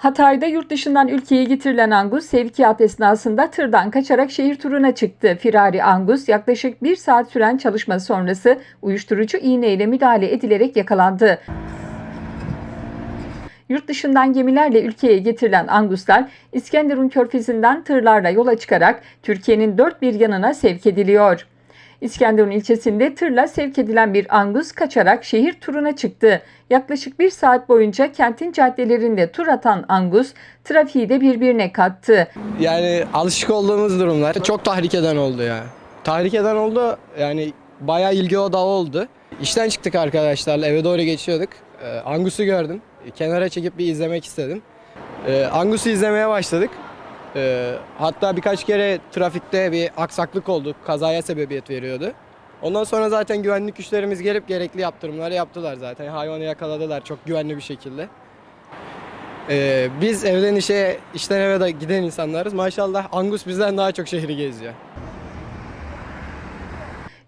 Hatay'da yurt dışından ülkeye getirilen Angus sevkiyat esnasında tırdan kaçarak şehir turuna çıktı. Firari Angus yaklaşık bir saat süren çalışma sonrası uyuşturucu iğneyle müdahale edilerek yakalandı. Yurt dışından gemilerle ülkeye getirilen Anguslar İskenderun körfezinden tırlarla yola çıkarak Türkiye'nin dört bir yanına sevk ediliyor. İskenderun ilçesinde tırla sevk edilen bir Angus kaçarak şehir turuna çıktı. Yaklaşık bir saat boyunca kentin caddelerinde tur atan Angus trafiği de birbirine kattı. Yani alışık olduğumuz durumlar. Çok tahrik eden oldu ya. Tahrik eden oldu. Yani bayağı ilgi odağı oldu. İşten çıktık arkadaşlarla eve doğru geçiyorduk. Ee, Angus'u gördüm. Kenara çekip bir izlemek istedim. Ee, Angus'u izlemeye başladık. Ee, hatta birkaç kere trafikte bir aksaklık oldu. Kazaya sebebiyet veriyordu. Ondan sonra zaten güvenlik güçlerimiz gelip gerekli yaptırımları yaptılar zaten. Hayvanı yakaladılar çok güvenli bir şekilde. Ee, biz evden işe, işten eve de giden insanlarız. Maşallah Angus bizden daha çok şehri geziyor.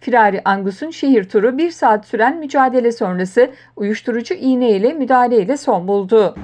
Firari Angus'un şehir turu bir saat süren mücadele sonrası uyuşturucu iğneyle müdahaleyle son buldu.